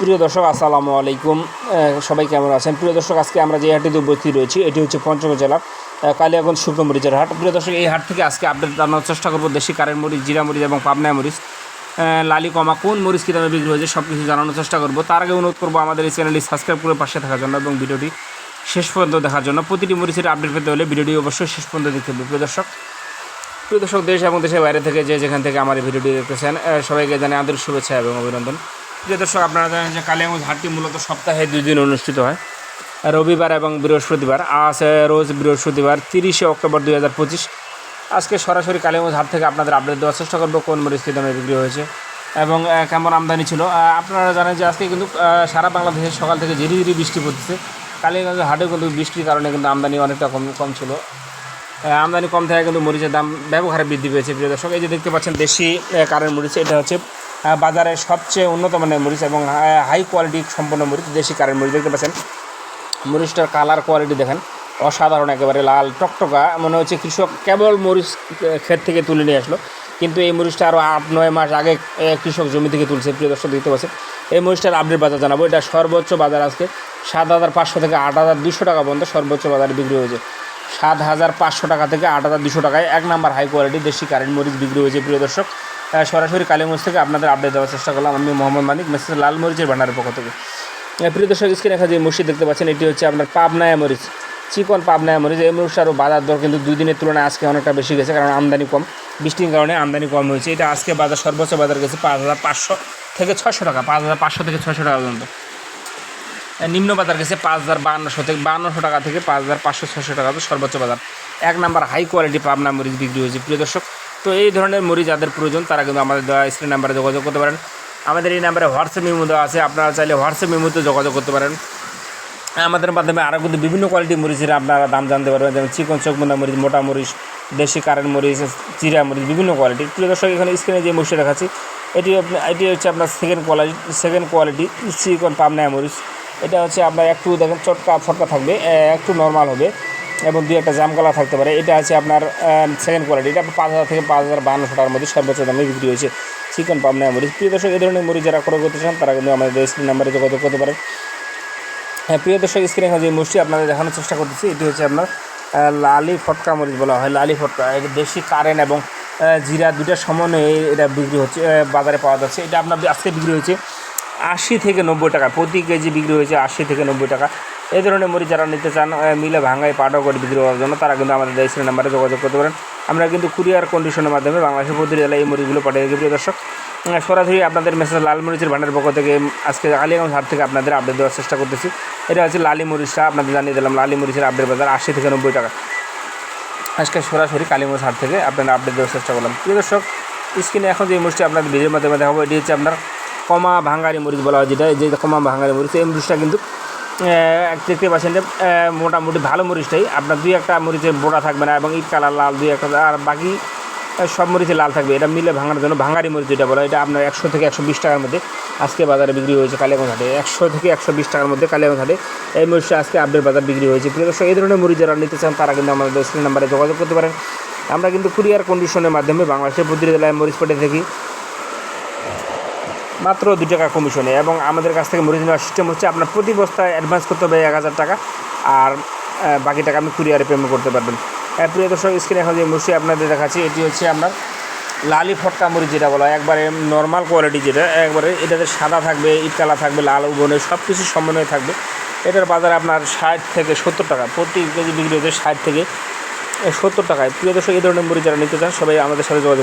প্রিয় দর্শক, আসসালামু আলাইকুম। সবাই কেমন আছেন? প্রিয় দর্শক, আজকে আমরা যে হাটটিতে উপস্থিত রয়েছি, এটি হচ্ছে পঞ্চগড় জেলার কালিয়াগঞ্জ শুকনো মরিচের হাট। প্রিয় দর্শক, এই হাট থেকে আজকে আপডেট জানানোর চেষ্টা করব। দেশি কারেন্ট মরিচ, জিরা মরিচ এবং পাবনা মরিচ লালি, কমা, কোন মরিচ কী দামে বিক্রি হয়েছে সব কিছু জানানোর চেষ্টা করব। তার আগে অনুরোধ করব আমাদের এই চ্যানেলটি সাবস্ক্রাইব করে পাশে থাকার জন্য এবং ভিডিওটি শেষ পর্যন্ত দেখার জন্য। প্রতিটি মরিচের আপডেট পেতে হলে ভিডিওটি অবশ্যই শেষ পর্যন্ত দেখতে হবে। প্রিয় দর্শক প্রিয় দর্শক, দেশ এবং দেশের বাইরে থেকে যে যেখান থেকে আমার এই ভিডিওটি দেখতেছেন সবাইকে জানাই আন্তরিক শুভেচ্ছা এবং অভিনন্দন। প্রিয় দর্শক, আপনারা জানেন যে কালিয়াগঞ্জ হাটটি মূলত সপ্তাহে দুই দিন অনুষ্ঠিত হয়। রবিবার এবং বৃহস্পতিবার, আজ রোজ বৃহস্পতিবার তিরিশে অক্টোবর দুই হাজার পঁচিশ। আজকে সরাসরি কালিয়াগঞ্জ হাট থেকে আপনাদের আপডেট দেওয়ার চেষ্টা করব কোন মরিচ কী দামে বিক্রি হয়েছে এবং কেমন আমদানি ছিল। আপনারা জানেন যে আজকে কিন্তু সারা বাংলাদেশে সকাল থেকে ঝিরি ঝিরি বৃষ্টি পড়তেছে। কালিয়াগঞ্জ হাটে কিন্তু বৃষ্টির কারণে কিন্তু আমদানি অনেকটা কম কম ছিল। আমদানি কম থাকে কিন্তু মরিচের দাম ব্যবহারে বৃদ্ধি পেয়েছে। প্রিয় দর্শক, এই যে দেখতে পাচ্ছেন দেশি কারেন্ট মরিচ, এটা হচ্ছে বাজারের সবচেয়ে উন্নত মানের মরিচ এবং হাই কোয়ালিটি সম্পন্ন মরিচ, দেশি কারেন্ট মরিচ দেখতে পাচ্ছেন। মরিচটার কালার কোয়ালিটি দেখেন, অসাধারণ একেবারে লাল টকটকা, মনে হচ্ছে কৃষক কেবল মরিচ ক্ষেত থেকে তুলে নিয়ে আসলো। কিন্তু এই মরিচটা আরও আট, নয় মাস আগে কৃষক জমি থেকে তুলছে, প্রিয় দর্শক দেখতে পাচ্ছেন। এই মরিচটার আপডেট বাজার জানাব। এটা সর্বোচ্চ বাজার আজকে সাত হাজার পাঁচশো থেকে আট হাজার দুশো টাকা পর্যন্ত সর্বোচ্চ বাজারে বিক্রি হয়েছে। সাত হাজার পাঁচশো টাকা থেকে আট হাজার দুশো টাকায় এক নাম্বার হাই কোয়ালিটি দেশি কারেন্ট মরিচ বিক্রি হয়েছে, প্রিয় দর্শক। সরাসরি কালীগঞ্জ থেকে আপনাদের আপডেট দেওয়ার চেষ্টা করলাম। আমি মোহাম্মদ মানিক মেসেজ লাল মরিচের ভান্ডারের পক্ষ থেকে। প্রিয় দর্শক, স্ক্রিনে দেখা যে মসজিদ দেখতে পাচ্ছেন, এটি হচ্ছে আপনার পাবনায়া মরিচ, চিকন পাবনায়া মরিচ। এই মরিচটা আরও বাজার দর কিন্তু দুই দিনের তুলনায় আজকে অনেকটা বেশি গেছে, কারণ আমদানি কম, বৃষ্টির কারণে আমদানি কম হয়েছে। এটা আজকে বাজার, সর্বোচ্চ বাজার গেছে পাঁচ হাজার পাঁচশো থেকে ছশো টাকা, পাঁচ হাজার পাঁচশো থেকে ছশো টাকা পর্যন্ত। নিম্ন বাজার গেছে পাঁচ হাজার বান্নশো থেকে বান্নশো টাকা থেকে পাঁচ হাজার পাঁচশো ছশো টাকা তো সর্বোচ্চ বাজার। এক নাম্বার হাই কোয়ালিটি পাবনা মরিচ বিক্রি হয়েছে। প্রিয় দর্শক তো এই ধরনের মরিচ যাদের প্রয়োজন, তারা কিন্তু আমাদের দেওয়া স্ক্রিন নাম্বারে যোগাযোগ করতে পারেন। আমাদের এই নাম্বারে হোয়াটসঅ্যাপ মেমো দেওয়া আছে, আপনারা চাইলে হোয়াটসঅ্যাপ মেমোতে যোগাযোগ করতে পারেন। আমাদের মাধ্যমে আরও কিন্তু বিভিন্ন কোয়ালিটির মরিচের আপনারা দাম জানতে পারবেন, যেমন চিকন চকমুন্দা মরিচ মোটা মরিচ দেশি কারেন্ট মরিচ চিরা মরিচ বিভিন্ন কোয়ালিটি প্রিয় দর্শক, এখানে স্ক্রিনে যে মরিচটা দেখাচ্ছি, এটি এটি হচ্ছে আপনার সেকেন্ড কোয়ালিটি সেকেন্ড কোয়ালিটি চিকন পাবনায় মরিচ এটা হচ্ছে আপনার একটু দেখেন চটকা ফটকা থাকবে একটু নর্মাল হবে। এবং দুই একটা জাম কালার থাকতে পারে। এটা আছে আপনার সেকেন্ড কোয়ালিটি এটা পাঁচ হাজার থেকে পাঁচ হাজার বান্নশো টাকার মধ্যে সর্বোচ্চ দামে বিক্রি হয়েছে। চিকন পাবনায় মরিচ প্রিয় দর্শক এই ধরনের মরিচ যারা ক্রয় করতে চান, তারা কিন্তু আমাদের স্ক্রিন নাম্বারে যোগাযোগ করতে পারেন। হ্যাঁ প্রিয় দর্শক, স্ক্রিনে যে মুষ্টি আপনাদের দেখানোর চেষ্টা করতেছি, এটি হচ্ছে আপনার লালি ফটকা মরিচ বলা হয়। লালি ফটকা দেশি কারেন্ট এবং জিরা দুটার সমন্বয়ে এটা বিক্রি হচ্ছে বাজারে পাওয়া যাচ্ছে। এটা আপনার আজকে বিক্রি হয়েছে আশি থেকে নব্বই টাকা। প্রতি কেজি বিক্রি হয়েছে আশি থেকে নব্বই টাকা। এই ধরনের মরিচ যারা নিতে চান মিলে ভাঙায় পাটাও করে বিক্রি করার জন্য, তারা কিন্তু আমাদের স্ক্রিন নাম্বারে যোগাযোগ করতে পারেন। আমরা কিন্তু কুরিয়ার কন্ডিশনের মাধ্যমে বাংলাদেশের প্রতি জেলায় এই মরিচগুলো পাঠিয়ে দিই প্রিয় দর্শক সরাসরি আপনাদের মেসেজ লাল মরিচের ভান্ডার পক্ষ থেকে আজকে আলিয়াগঞ্জ হাট থেকে আপনাদের আপডেট দেওয়ার চেষ্টা করতেছি। এটা হচ্ছে লালি মরিচটা, আপনাদের জানিয়ে দিলাম, লালি মরিচের আপডেট বাজার আশি থেকে নব্বই টাকা। আজকে সরাসরি কালীমরিচ হাট থেকে আপনারা আপডেট দেওয়ার চেষ্টা করলাম। প্রিয় দর্শক স্ক্রিনে এখন যে মরিচটা আপনাদের ভিডিওর মাধ্যমে দেখাবো, এটি হচ্ছে আপনার কমা ভাঙ্গারি মরিচ বলা হয় যেটা। যে কমা ভাঙ্গারি মরিচ, এই মরিচটা কিন্তু দেখতে পাচ্ছেন যে মোটামুটি ভালো মরিচটাই আপনার দুই একটা মরিচের বোড়া থাকবে না এবং ইট কালার লাল দুই একটা, আর বাকি সব মরিচে লাল থাকবে। এটা মিলে ভাঙার জন্য ভাঙারি মরিচ যেটা বলা, এটা আপনার একশো থেকে একশো বিশ টাকার মধ্যে আজকে বাজারে বিক্রি হয়েছে কালিয়াগঞ্জ হাটে একশো থেকে একশো বিশ টাকার মধ্যে কালিয়াগঞ্জ হাটে এই মরিচটা আজকে আপডেট বাজার বিক্রি হয়েছে। প্রিয় দর্শক, এই ধরনের মরিচ যারা নিতে চান, তারা কিন্তু আমাদের স্ক্রিন নাম্বারে যোগাযোগ করতে পারেন। আমরা কিন্তু কুরিয়ার কন্ডিশনের মাধ্যমে বাংলাদেশের প্রতিটি জেলায় মরিচ পেটে থাকি। মাত্র দু টাকা কমিশনে এবং আমাদের কাছ থেকে মরিচ নেওয়ার সিস্টেম হচ্ছে আপনার প্রতি বস্তায় অ্যাডভান্স করতে হবে এক হাজার টাকা আর বাকি টাকা আপনি কুরিয়ারে পেমেন্ট করতে পারবেন। প্রিয় দর্শক স্ক্রিনে এখন যে মুসি আপনাদের দেখাচ্ছি, এটি হচ্ছে আপনার লালি ফটকা মরিচ যেটা বলা একবারে নর্মাল কোয়ালিটি যেটা, একবারে এটাতে সাদা থাকবে ইটকালা থাকবে, লাল, উবনে সব কিছু সমন্বয়ে থাকবে। এটার বাজারে আপনার ষাট থেকে সত্তর টাকা, প্রতি কেজি বিক্রি হচ্ছে ষাট থেকে সত্তর টাকায়। প্রিয় দর্শক, এই ধরনের মরিচ যারা নিতে চান, সবাই আমাদের সাথে যোগাযোগ